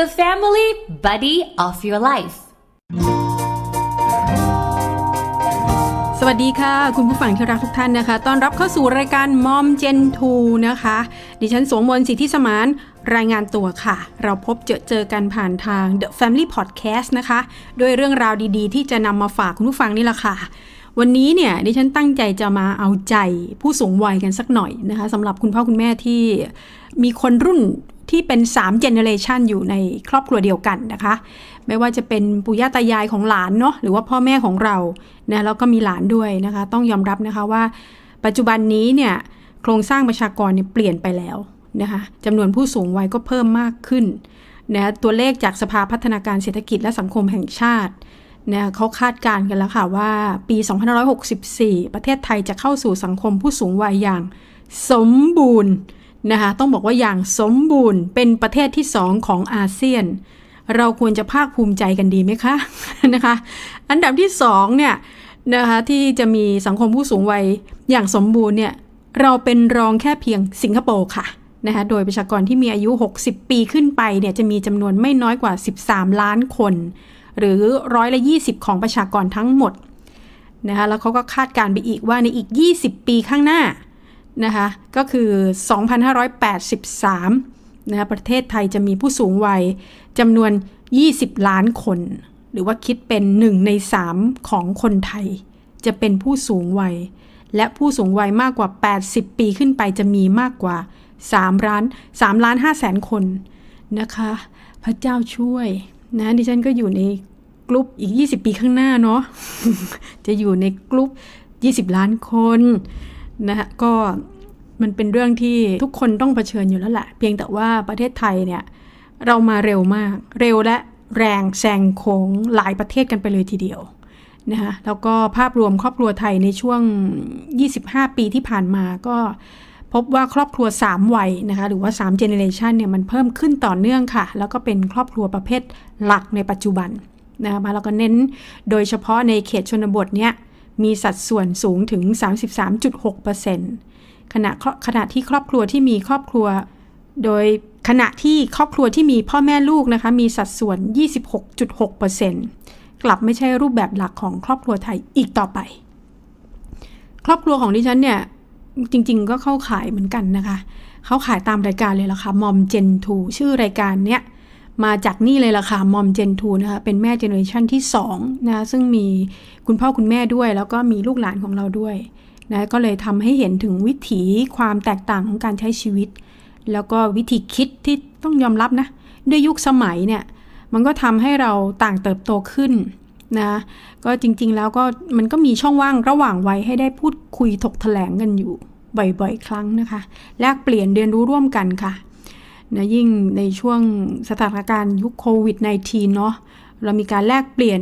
the family buddy of your life. สวัสดีค่ะ คุณผู้ฟังที่รักทุกท่านนะคะ ต้อนรับเข้าสู่รายการมอมเจนทูนะคะ ดิฉันสวงมนสิทธิสมานรายงานตัวค่ะ เราพบเจอเจอกันผ่านทาง The Family Podcast นะคะด้วยเรื่องราวดีๆ ที่จะนำมาฝากคุณผู้ฟังนี่แหละค่ะ วันนี้เนี่ยดิฉันตั้งใจจะมาเอาใจผู้สูงวัยกันสักหน่อยนะคะสำหรับคุณพ่อคุณแม่ที่มีคนรุ่น ที่เป็น3 generation อยู่ในครอบครัวเดียวกันนะคะ ไม่ว่าจะเป็นปู่ย่าตายายของหลานเนาะหรือว่าพ่อแม่ของเรานะแล้วก็มีหลานด้วยนะคะ ต้องยอมรับนะคะว่า ปัจจุบันนี้เนี่ยโครงสร้างประชากรเนี่ยเปลี่ยนไปแล้วนะคะจำนวนผู้สูงวัยก็เพิ่มมากขึ้นนะตัวเลขจากสภาพัฒนาการเศรษฐกิจและสังคมแห่งชาตินะเขาคาดการณ์กันแล้วค่ะว่าปี 2564 ประเทศไทยจะเข้าสู่สังคมผู้สูงวัยอย่างสมบูรณ์ นะคะต้องบอกว่าอย่างสมบูรณ์เป็นประเทศที่สองของอาเซียน เราควรจะภาคภูมิใจกันดีไหมคะนะคะ อันดับที่สองเนี่ยนะคะที่จะมีสังคมผู้สูงวัยอย่างสมบูรณ์เนี่ยเราเป็นรองแค่เพียงสิงคโปร์ค่ะนะคะโดยประชากรที่มีอายุ 60 ปีขึ้นไปเนี่ยจะมีจำนวนไม่น้อยกว่า 13 ล้านคน หรือร้อยละ 20 ของประชากรทั้งหมดนะคะแล้วเขาก็คาดการณ์ไปอีกว่าในอีก 20 ปีข้างหน้า นะคะก็คือ 2583นะคะประเทศไทยจะมีผู้สูงวัยจำนวน 20 ล้านคน หรือว่าคิดเป็น 1 ใน 3 ของคนไทย จะเป็นผู้สูงวัย และผู้สูงวัยมากกว่า 80 ปีขึ้นไปจะมีมากกว่า3ล้าน3ล้าน5แสนคนนะคะ พระเจ้าช่วยนะดิฉันก็อยู่ในกลุ่มอีก 20 ปีข้างหน้าเนาะจะอยู่ในกลุ่ม20 ล้านคน นะคะก็มันเป็นเรื่องที่ทุกคนต้องเผชิญอยู่แล้วแหละ เพียงแต่ว่าประเทศไทยเนี่ยเรามาเร็วมาก เร็วและแรงแซงโค้งหลายประเทศกันไปเลยทีเดียวนะคะแล้วก็ภาพรวมครอบครัวไทยในช่วง 25 ปีที่ผ่านมาก็พบว่าครอบครัว 3 วัยนะคะหรือว่า3 generation เนี่ยมันเพิ่มขึ้นต่อเนื่องค่ะ แล้วก็เป็นครอบครัวประเภทหลักในปัจจุบันนะคะแล้วก็เน้นโดยเฉพาะในเขตชนบทเนี่ย มีสัดส่วนสูงถึง 33.6%ขณะขณะที่ครอบครัวที่มีครอบครัว โดยขณะที่ครอบครัวที่มีพ่อแม่ลูกนะคะมีสัดส่วน 26.6%กลับไม่ใช่รูปแบบหลักของครอบครัวไทยอีกต่อไป ครอบครัวของดิฉันเนี่ยจริง ๆ ก็เข้าขายเหมือนกันนะคะ เขาขายตามรายการเลยล่ะค่ะมอมเจนทูชื่อรายการเนี้ย มาจากนี่เลยล่ะค่ะมอมเจนทูนะคะเป็นแม่เจเนอเรชันที่2นะซึ่งมีคุณพ่อคุณแม่ด้วย แล้วก็มีลูกหลานของเราด้วยนะก็เลยทำให้เห็นถึงวิถีความแตกต่างของการใช้ชีวิต แล้วก็วิธีคิดที่ต้องยอมรับนะด้วยยุคสมัยเนี่ยมันก็ทำให้เราต่างเติบโตขึ้นนะก็จริงๆแล้วก็มันก็มีช่องว่างระหว่างวัยให้ได้พูดคุยถกแถลงกันอยู่บ่อยๆ ครั้งนะคะ แลกเปลี่ยนเรียนรู้ร่วมกันค่ะ นะยิ่งในช่วงสถานการณ์ยุคโควิด -19 เนาะเรามีการแลกเปลี่ยน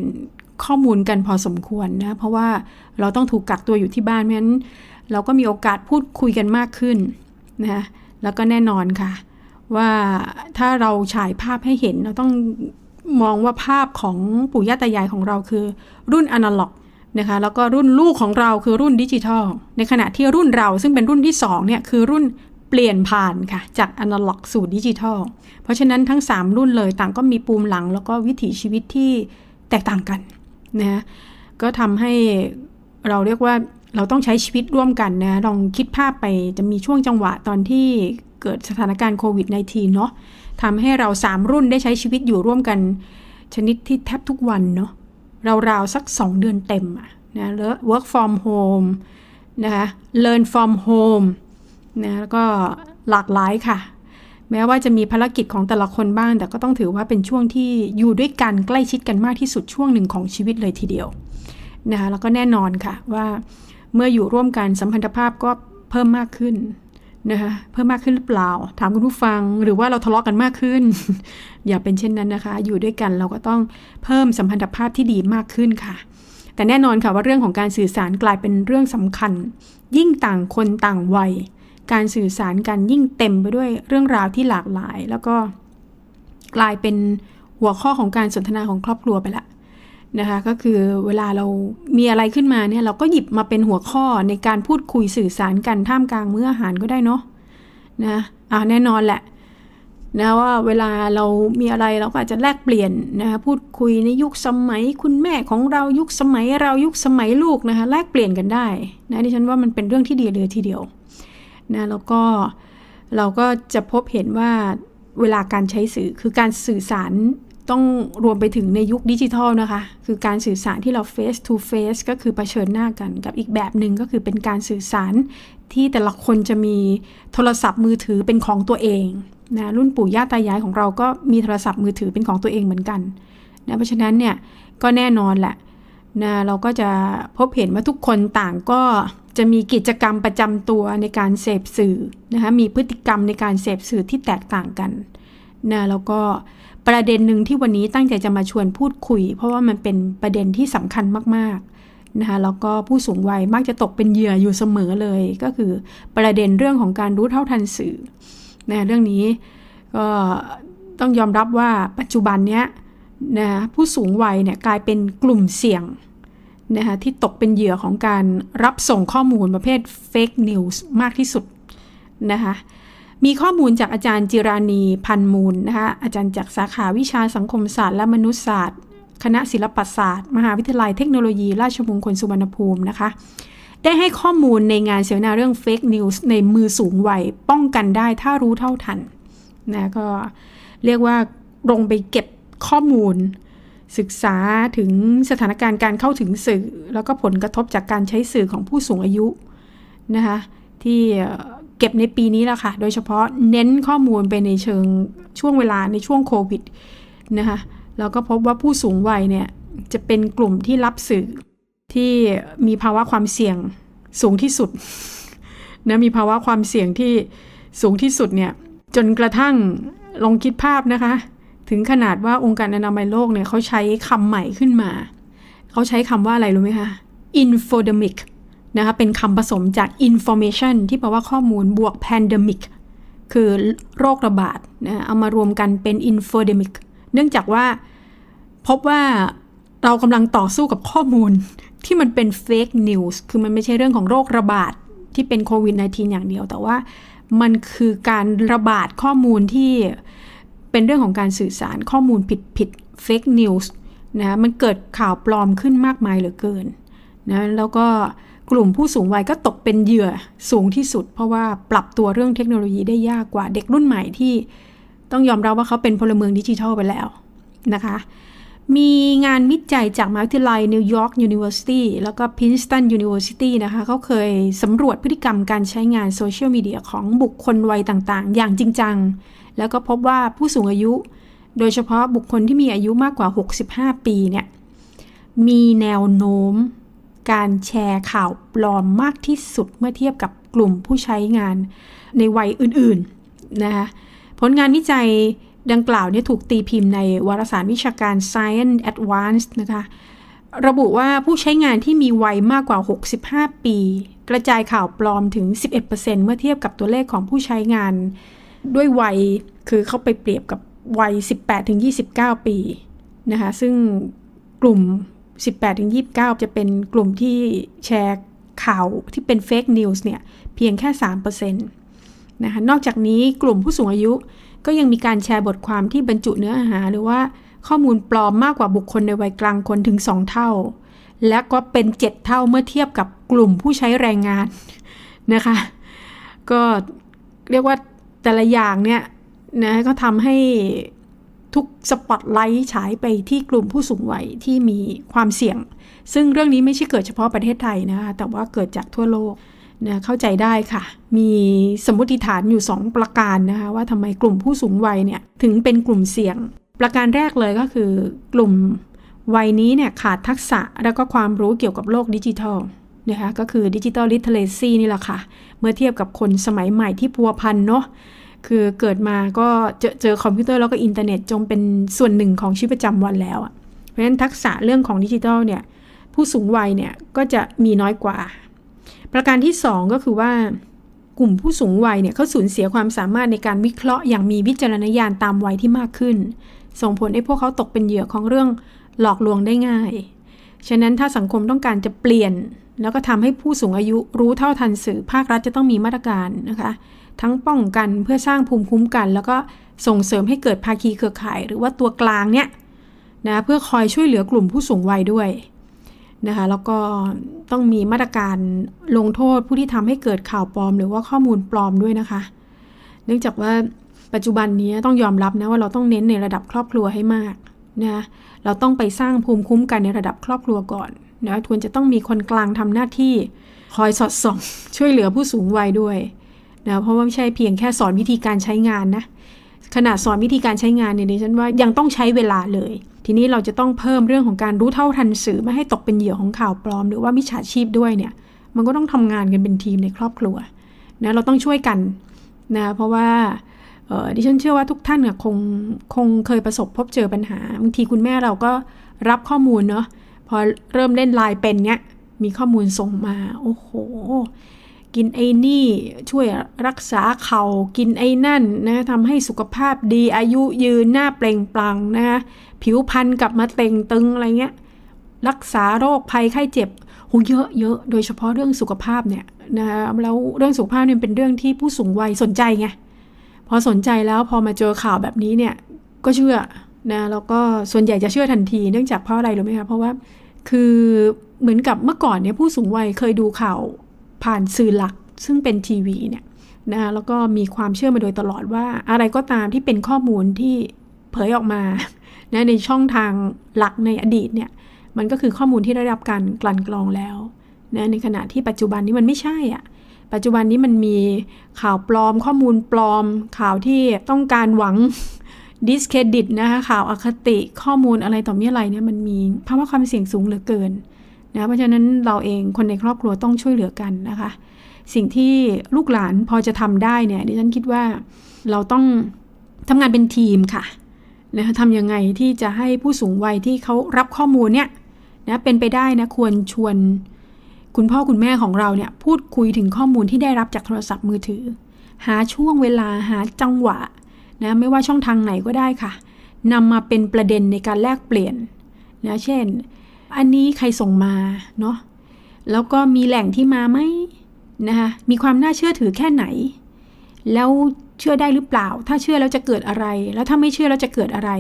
ข้อมูลกันพอสมควรนะ เพราะว่าเราต้องถูกกักตัวอยู่ที่บ้านเพราะฉะนั้น เราก็มีโอกาสพูดคุยกันมากขึ้นนะแล้วก็แน่นอนค่ะ ว่าถ้าเราฉายภาพให้เห็นเราต้องมองว่าภาพของปู่ย่าตายายของเราคือรุ่นอนาล็อกนะคะแล้วก็รุ่นลูกของเราคือรุ่นดิจิทัล ในขณะที่รุ่นเราซึ่งเป็นรุ่นที่2เนี่ยคือรุ่น เปลี่ยนผ่านค่ะ จากอนาล็อกสู่ดิจิทัล เพราะฉะนั้นทั้ง 3 รุ่นเลยต่างก็มีปูมหลัง แล้วก็วิถีชีวิตที่แตกต่างกันนะก็ทำให้เราเรียกว่าเราต้องใช้ชีวิตร่วมกันนะ ลองคิดภาพไปจะมีช่วงจังหวะตอนที่เกิดสถานการณ์โควิด -19 เนาะทำให้เราสามรุ่นได้ใช้ชีวิตอยู่ร่วมกัน ชนิดที่แทบทุกวันเนาะราวๆสัก 2 เดือนเต็มอะนะแล้ว work from home นะคะ learn from home นะแล้วก็หลากหลายค่ะ แม้ว่าจะมีภารกิจของแต่ละคนบ้าง แต่ก็ต้องถือว่าเป็นช่วงที่อยู่ด้วยกันใกล้ชิดกันมากที่สุดช่วงหนึ่งของชีวิตเลยทีเดียวนะคะแล้วก็แน่นอนค่ะว่าเมื่ออยู่ร่วมกันสัมพันธภาพก็เพิ่มมากขึ้นนะคะเพิ่มมากขึ้นหรือเปล่า ถามคุณผู้ฟังหรือว่าเราทะเลาะกันมากขึ้น อย่าเป็นเช่นนั้นนะคะ อยู่ด้วยกันเราก็ต้องเพิ่มสัมพันธภาพที่ดีมากขึ้นค่ะ แต่แน่นอนค่ะว่าเรื่องของการสื่อสารกลายเป็นเรื่องสำคัญ ยิ่งต่างคนต่างวัย การสื่อสารกันยิ่งเต็มไปด้วยเรื่องราวที่หลากหลาย แล้วก็กลายเป็นหัวข้อของการสนทนาของครอบครัวไปละนะคะก็คือเวลาเรามีอะไรขึ้นมาเนี่ยเราก็หยิบมาเป็นหัวข้อในการพูดคุยสื่อสารกันท่ามกลางมื้ออาหารก็ได้เนาะนะอ่าแน่นอนแหละนะว่าเวลาเรามีอะไรเราก็อาจจะแลกเปลี่ยนนะคะพูดคุยในยุคสมัยคุณแม่ของเรายุคสมัยเรายุคสมัยลูกนะคะแลกเปลี่ยนกันได้นะดิฉันว่ามันเป็นเรื่องที่ดีเลยทีเดียว นะแล้วก็เราก็จะพบเห็นว่าเวลาการใช้สื่อคือการสื่อสารต้องรวมไปถึงในยุคดิจิทัลนะคะ คือการสื่อสารที่เรา face to face ก็คือเผชิญหน้ากันกับอีกแบบหนึ่งก็คือเป็นการสื่อสารที่แต่ละคนจะมีโทรศัพท์มือถือเป็นของตัวเองนะรุ่นปู่ย่าตายายของเราก็มีโทรศัพท์มือถือเป็นของตัวเองเหมือนกันนะเพราะฉะนั้นเนี่ยก็แน่นอนแหละนะเราก็จะพบเห็นว่าทุกคนต่างก็ จะมีกิจกรรมประจำตัวในการเสพสื่อนะคะมีพฤติกรรมในการเสพสื่อที่แตกต่างกันนะแล้วก็ประเด็นหนึ่งที่วันนี้ตั้งใจจะมาชวนพูดคุย เพราะว่ามันเป็นประเด็นที่สำคัญมากๆนะคะแล้วก็ผู้สูงวัยมักจะตกเป็นเหยื่ออยู่เสมอเลย ก็คือประเด็นเรื่องของการรู้เท่าทันสื่อนะเรื่องนี้ก็ต้องยอมรับว่าปัจจุบันเนี้ยนะผู้สูงวัยเนี่ยกลายเป็นกลุ่มเสี่ยง นะคะที่ตกเป็นเหยื่อของการรับส่งข้อมูลประเภท fake news มากที่สุดนะคะมีข้อมูลจากอาจารย์จิรานีพันมูลนะคะอาจารย์จากสาขาวิชาสังคมศาสตร์และมนุษยศาสตร์ คณะศิลปศาสตร์ มหาวิทยาลัยเทคโนโลยี ราชมงคลสุวรรณภูมินะคะได้ให้ข้อมูลในงานเสวนาเรื่อง Fake News ในมือสูงวัยป้องกันได้ถ้ารู้เท่าทันนะก็เรียกว่าลงไปเก็บข้อมูล ศึกษาถึงสถานการณ์การเข้าถึงสื่อ แล้วก็ผลกระทบจากการใช้สื่อของผู้สูงอายุนะคะที่เก็บในปีนี้แหละค่ะ โดยเฉพาะเน้นข้อมูลไปในเชิงช่วงเวลาในช่วงโควิดนะคะแล้วก็พบว่าผู้สูงวัยเนี่ยจะเป็นกลุ่มที่รับสื่อที่มีภาวะความเสี่ยงสูงที่สุดนะมีภาวะความเสี่ยงที่สูงที่สุดเนี่ยจนกระทั่งลองคิดภาพนะคะ ถึงขนาดว่าองค์การอนามัยโลกเนี่ยเขาใช้คำใหม่ขึ้นมา เขาใช้คำว่าอะไรรู้ไหมคะ infodemic นะคะเป็นคำผสมจาก information ที่แปลว่าข้อมูลบวก pandemic คือโรคระบาดนะเอามารวมกันเป็น infodemic เนื่องจากว่าพบว่าเรากำลังต่อสู้กับข้อมูลที่มันเป็น fake news คือมันไม่ใช่เรื่องของโรคระบาดที่เป็นโควิด -19 อย่างเดียว แต่ว่ามันคือการระบาดข้อมูลที่ เป็นเรื่องของการสื่อสารข้อมูลผิดผิด fake news นะมันเกิดข่าวปลอมขึ้นมากมายเหลือเกินนะแล้วก็กลุ่มผู้สูงวัยก็ตกเป็นเหยื่อสูงที่สุด เพราะว่าปรับตัวเรื่องเทคโนโลยีได้ยากกว่าเด็กรุ่นใหม่ที่ต้องยอมรับว่าเขาเป็นพลเมืองดิจิทัลไปแล้วนะคะ มีงานวิจัยจากมหาวิทยาลัยนิวยอร์กยูนิเวอร์ซิตี้แล้วก็พินสตันยูนิเวอร์ซิตี้นะคะเขาเคยสำรวจพฤติกรรมการใช้งานโซเชียลมีเดียของบุคคลวัยต่างๆ อย่างจริงจัง แล้วก็พบว่าผู้สูงอายุ โดยเฉพาะบุคคลที่มีอายุมากกว่า 65 ปีเนี่ย มีแนวโน้มการแชร์ข่าวปลอมมากที่สุดเมื่อเทียบกับกลุ่มผู้ใช้งานในวัยอื่นๆนะคะผลงานวิจัยดังกล่าวเนี่ยถูกตีพิมพ์ในวารสารวิชาการ Science Advanced นะคะ ระบุว่าผู้ใช้งานที่มีวัยมากกว่า 65 ปี กระจายข่าวปลอมถึง 11%เมื่อเทียบกับตัวเลขของผู้ใช้งาน ด้วยวัยคือเขาไปเปรียบกับวัย 18-29 ปีนะคะซึ่งกลุ่ม 18-29 จะเป็นกลุ่มที่แชร์ข่าวที่เป็นเฟกนิวส์เนี่ยเพียงแค่ 3%นะคะนอกจากนี้กลุ่มผู้สูงอายุก็ยังมีการแชร์บทความที่บรรจุเนื้อหา หรือว่าข้อมูลปลอมมากกว่าบุคคลในวัยกลางคนถึง 2 เท่า และก็เป็น 7 เท่าเมื่อเทียบกับกลุ่มผู้ใช้แรงงานนะคะ ก็เรียกว่า แต่ละอย่างเนี่ยนะก็ทำให้ทุกสปอตไลท์ฉายไปที่กลุ่มผู้สูงวัยที่มีความเสี่ยง ซึ่งเรื่องนี้ไม่ใช่เกิดเฉพาะประเทศไทยนะคะแต่ว่าเกิดจากทั่วโลกนะเข้าใจได้ค่ะ มีสมมติฐานอยู่ 2 ประการนะคะว่าทำไมกลุ่มผู้สูงวัยเนี่ยถึงเป็นกลุ่มเสี่ยง ประการแรกเลยก็คือกลุ่มวัยนี้เนี่ยขาดทักษะแล้วก็ความรู้เกี่ยวกับโลกดิจิทัล นะคะก็คือดิจิทัลลิทเทเลซีนี่แหละค่ะ เมื่อเทียบกับคนสมัยใหม่ที่พัวพันเนาะคือเกิดมาก็เจอเจอคอมพิวเตอร์แล้วก็อินเทอร์เน็ตจงเป็นส่วนหนึ่งของชีวิตประจำวันแล้วอะเพราะฉะนั้นทักษะเรื่องของดิจิทัลเนี่ยผู้สูงวัยเนี่ยก็จะมีน้อยกว่า ประการที่ 2 ก็คือว่ากลุ่มผู้สูงวัยเนี่ยเขาสูญเสียความสามารถในการวิเคราะห์อย่างมีวิจารณญาณตามวัยที่มากขึ้น ส่งผลให้พวกเขาตกเป็นเหยื่อของเรื่องหลอกลวงได้ง่าย ฉะนั้นถ้าสังคมต้องการจะเปลี่ยน แล้วก็ทำให้ผู้สูงอายุรู้เท่าทันสื่อภาครัฐจะต้องมีมาตรการนะคะ ทั้งป้องกันเพื่อสร้างภูมิคุ้มกัน แล้วก็ส่งเสริมให้เกิดภาคีเครือข่าย หรือว่าตัวกลางเนี่ยนะเพื่อคอยช่วยเหลือกลุ่มผู้สูงวัยด้วยนะคะแล้วก็ต้องมีมาตรการลงโทษผู้ที่ทำให้เกิดข่าวปลอม หรือว่าข้อมูลปลอมด้วยนะคะ เนื่องจากว่าปัจจุบันนี้ต้องยอมรับนะว่าเราต้องเน้นในระดับครอบครัวให้มาก นะเราต้องไปสร้างภูมิคุ้มกันในระดับครอบครัวก่อนนะควรจะต้องมีคนกลางทำหน้าที่คอยสอดส่อง ช่วยเหลือผู้สูงวัยด้วยนะเพราะว่าไม่ใช่เพียงแค่สอนวิธีการใช้งานนะขนาดสอนวิธีการใช้งานเนี่ยดิฉันว่ายังต้องใช้เวลาเลย ทีนี้เราจะต้องเพิ่มเรื่องของการรู้เท่าทันสื่อไม่ให้ตกเป็นเหยื่อของข่าวปลอม หรือว่ามิจฉาชีพด้วยเนี่ย มันก็ต้องทำงานกันเป็นทีมในครอบครัวนะเราต้องช่วยกันนะเพราะว่า ดิฉันเชื่อว่าทุกท่านเนี่ยคงคงเคยประสบพบเจอปัญหาบางทีคุณแม่เราก็รับข้อมูลเนาะพอเริ่มเล่นไลน์เป็นเนี่ยมีข้อมูลส่งมา โอ้โห กินไอ้นี่ช่วยรักษาเขา่ากินไอ้นั่นนะทำให้สุขภาพดีอายุยืนหน้าเปล่งปลั่งนะคะผิวพรรณกลับมาเต่งตึงอะไรเงี้ยรักษาโรคภัยไข้เจ็บโหเยอะเยอะโดยเฉพาะเรื่องสุขภาพเนี่ยนะแล้วเรื่องสุขภาพเนี่ยเป็นเรื่องที่ผู้สูงวัยสนใจไง พอสนใจแล้วพอมาเจอข่าวแบบนี้เนี่ยก็เชื่อนะแล้วก็ส่วนใหญ่จะเชื่อทันทีเนื่องจากเพราะอะไรรู้ไหมคะเพราะว่าคือเหมือนกับเมื่อก่อนเนี่ยผู้สูงวัยเคยดูข่าวผ่านสื่อหลักซึ่งเป็นทีวีเนี่ยนะแล้วก็มีความเชื่อมาโดยตลอดว่าอะไรก็ตามที่เป็นข้อมูลที่เผยออกมานะในช่องทางหลักในอดีตเนี่ยมันก็คือข้อมูลที่ได้รับการกลั่นกรองแล้วนะในขณะที่ปัจจุบันนี้มันไม่ใช่อะ ปัจจุบันนี้มันมีข่าวปลอมข้อมูลปลอม ข่าวที่ต้องการหวังดิสเครดิตนะคะข่าวอคติข้อมูลอะไรต่อมีอะไรเนี่ยมันมีภาวะความเสี่ยงสูงเหลือเกินนะเพราะฉะนั้นเราเองคนในครอบครัวต้องช่วยเหลือกันนะคะ สิ่งที่ลูกหลานพอจะทำได้เนี่ยดิฉันคิดว่าเราต้องทำงานเป็นทีมค่ะนะคะทำยังไงที่จะให้ผู้สูงวัยที่เขารับข้อมูลเนี่ยนะเป็นไปได้นะควรชวน คุณพ่อคุณแม่ของเราเนี่ยพูดคุยถึงข้อมูลที่ได้รับจากโทรศัพท์มือถือ หาช่วงเวลาหาจังหวะนะไม่ว่าช่องทางไหนก็ได้ค่ะนำมาเป็นประเด็นในการแลกเปลี่ยนนะเช่น อันนี้ใครส่งมาเนาะแล้วก็มีแหล่งที่มาไหมนะคะมีความน่าเชื่อถือแค่ไหน แล้วเชื่อได้หรือเปล่า ถ้าเชื่อแล้วจะเกิดอะไร แล้วถ้าไม่เชื่อแล้วจะเกิดอะไร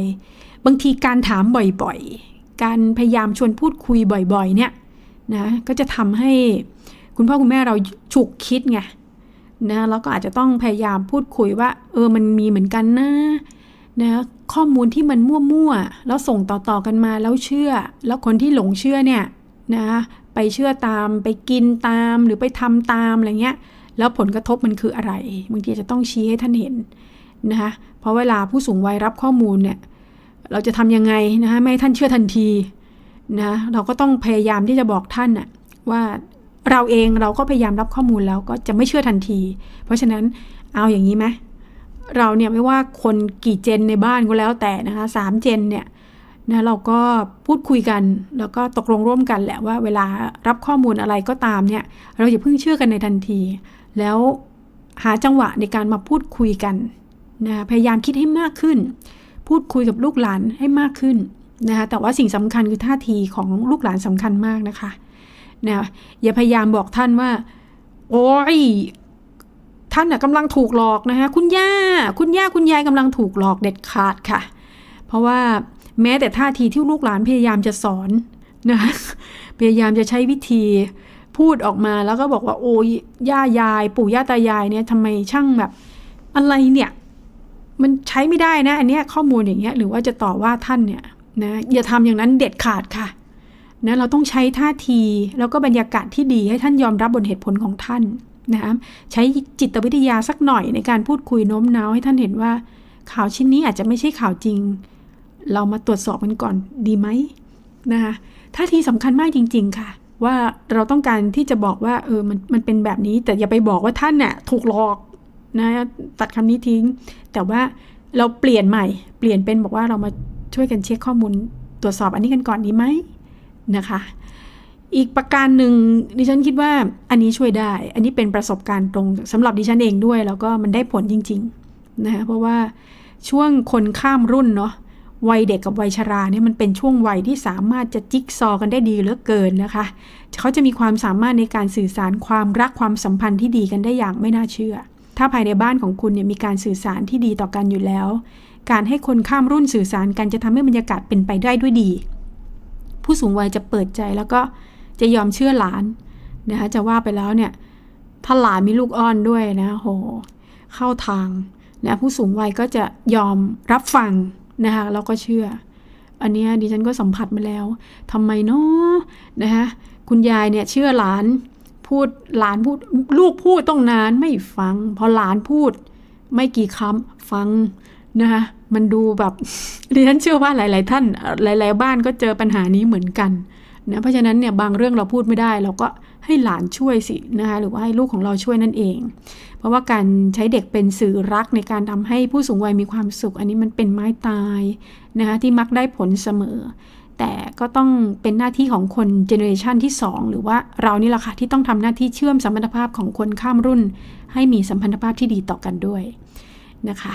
บางทีการถามบ่อยๆ การพยายามชวนพูดคุยบ่อยๆ เนี่ย นะก็จะทำให้คุณพ่อคุณแม่เราฉุกคิดไงนะแล้วก็อาจจะต้องพยายามพูดคุยว่า เออมันมีเหมือนกันนะนะข้อมูลที่มันมั่วๆแล้วส่งต่อๆกันมาแล้วเชื่อ แล้วคนที่หลงเชื่อเนี่ยนะไปเชื่อตามไปกินตามหรือไปทำตามอะไรเงี้ยแล้วผลกระทบมันคืออะไรบางทีจะต้องชี้ให้ท่านเห็นนะคะเพราะเวลาผู้สูงวัยรับข้อมูลเนี่ยเราจะทำยังไงนะคะไม่ให้ท่านเชื่อทันที นะเราก็ต้องพยายามที่จะบอกท่านน่ะว่าเราเองเราก็พยายามรับข้อมูลแล้วก็จะไม่เชื่อทันที เพราะฉะนั้นเอาอย่างนี้ไหมเราเนี่ยไม่ว่าคนกี่เจนในบ้านก็แล้วแต่นะคะสามเจนเนี่ยนะเราก็พูดคุยกันแล้วก็ตกลงร่วมกันแหละว่าเวลารับข้อมูลอะไรก็ตามเนี่ยเราอย่าเพิ่งเชื่อกันในทันที แล้วหาจังหวะในการมาพูดคุยกันนะพยายามคิดให้มากขึ้น พูดคุยกับลูกหลานให้มากขึ้น นะคะแต่ว่าสิ่งสำคัญคือท่าทีของลูกหลานสำคัญมากนะคะนะอย่าพยายามบอกท่านว่า โอ้ยท่านน่ะกำลังถูกหลอกนะคะคุณย่า คุณย่าคุณยายกำลังถูกหลอกเด็ดขาดค่ะ เพราะว่าแม้แต่ท่าทีที่ลูกหลานพยายามจะสอนนะคะพยายามจะใช้วิธีพูดออกมาแล้วก็บอกว่าโอ้ยย่ายาย ปู่ย่าตายายเนี่ยทำไมช่างแบบอะไรเนี่ย มันใช้ไม่ได้นะ อันเนี้ยข้อมูลอย่างเงี้ยหรือว่าจะต่อว่าท่านเนี่ย นะอย่าทำอย่างนั้นเด็ดขาดค่ะนะเราต้องใช้ท่าทีแล้วก็บรรยากาศที่ดีให้ท่านยอมรับบนเหตุผลของท่านนะใช้จิตวิทยาสักหน่อยในการพูดคุยโน้มน้าวให้ท่านเห็นว่า ข่าวชิ้นนี้อาจจะไม่ใช่ข่าวจริง เรามาตรวจสอบมันก่อนดีไหมนะคะท่าทีสำคัญมากจริง ๆ ค่ะ ว่าเราต้องการที่จะบอกว่าเออมันมันเป็นแบบนี้แต่อย่าไปบอกว่าท่านน่ะถูกหลอกนะตัดคำนี้ทิ้ง แต่ว่าเราเปลี่ยนใหม่ เปลี่ยนเป็นบอกว่าเรามา ช่วยกันเช็คข้อมูลตรวจสอบอันนี้กันก่อนดีไหมนะคะ อีกประการหนึ่งดิฉันคิดว่าอันนี้ช่วยได้ อันนี้เป็นประสบการณ์ตรงสำหรับดิฉันเองด้วย แล้วก็มันได้ผลจริงๆนะคะเพราะว่าช่วงคนข้ามรุ่นเนาะวัยเด็กกับวัยชราเนี่ยมันเป็นช่วงวัยที่สามารถจะจิ๊กซอกันได้ดีเหลือเกินนะคะ เขาจะมีความสามารถในการสื่อสารความรักความสัมพันธ์ที่ดีกันได้อย่างไม่น่าเชื่อ ถ้าภายในบ้านของคุณเนี่ยมีการสื่อสารที่ดีต่อกันอยู่แล้ว การให้คนข้ามรุ่นสื่อสารกันจะทำให้บรรยากาศเป็นไปได้ด้วยดี ผู้สูงวัยจะเปิดใจแล้วก็จะยอมเชื่อหลานนะคะจะว่าไปแล้วเนี่ยถ้าหลานมีลูกอ้อนด้วยนะโหเข้าทางนะผู้สูงวัยก็จะยอมรับฟังนะคะแล้วก็เชื่อ อันนี้ดิฉันก็สัมผัสมาแล้วทำไมเนาะนะคะคุณยายเนี่ยเชื่อหลานพูดหลานพูดลูกพูดต้องนานไม่ฟัง พอหลานพูดไม่กี่คำฟัง นะคะมันดูแบบดิฉันเชื่อว่าหลาย ๆ ท่านหลาย ๆ บ้านก็เจอปัญหานี้เหมือนกันนะเพราะฉะนั้นเนี่ยบางเรื่องเราพูดไม่ได้ เราก็ให้หลานช่วยสินะคะหรือว่าให้ลูกของเราช่วยนั่นเอง เพราะว่าการใช้เด็กเป็นสื่อรักในการทำให้ผู้สูงวัยมีความสุข อันนี้มันเป็นไม้ตายนะคะที่มักได้ผลเสมอ แต่ก็ต้องเป็นหน้าที่ของคนเจเนอเรชันที่ 2 หรือว่าเรานี่แหละค่ะที่ต้องทำหน้าที่เชื่อมสัมพันธภาพของคนข้ามรุ่น ให้มีสัมพันธภาพที่ดีต่อกันด้วยนะคะ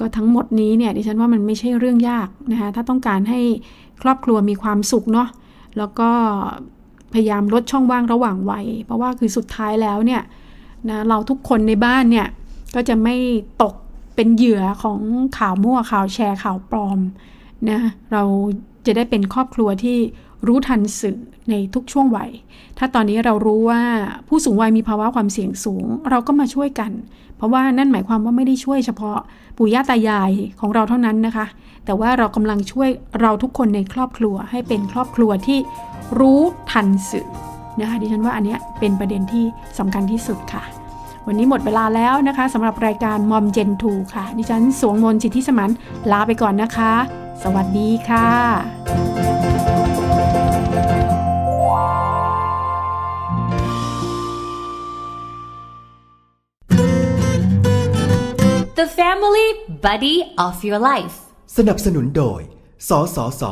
ก็ทั้งหมดนี้เนี่ยดิฉันว่ามันไม่ใช่เรื่องยากนะคะถ้าต้องการให้ครอบครัวมีความสุขเนาะแล้วก็พยายามลดช่องว่างระหว่างวัย เพราะว่าคือสุดท้ายแล้วเนี่ยนะเราทุกคนในบ้านเนี่ยก็จะไม่ตกเป็นเหยื่อของข่าวมั่วข่าวแชร์ข่าวปลอมนะเราจะได้เป็นครอบครัวที่รู้ทันสื่อในทุกช่วงวัย ถ้าตอนนี้เรารู้ว่าผู้สูงวัยมีภาวะความเสี่ยงสูง เราก็มาช่วยกัน เพราะว่านั่นหมายความว่าไม่ได้ช่วยเฉพาะปู่ย่าตายายของเราเท่านั้นนะคะ แต่ว่าเรากำลังช่วยเราทุกคนในครอบครัวให้เป็นครอบครัวที่รู้ทันสื่อนะคะดิฉันว่าอันเนี้ยเป็นประเด็นที่สำคัญที่สุดค่ะ วันนี้หมดเวลาแล้วนะคะสำหรับรายการมอมเจนทูค่ะ ดิฉันสวงมนต์สิทธิสมันลาไปก่อนนะคะ สวัสดีค่ะ The family buddy of your life. สนับสนุนโดย สสส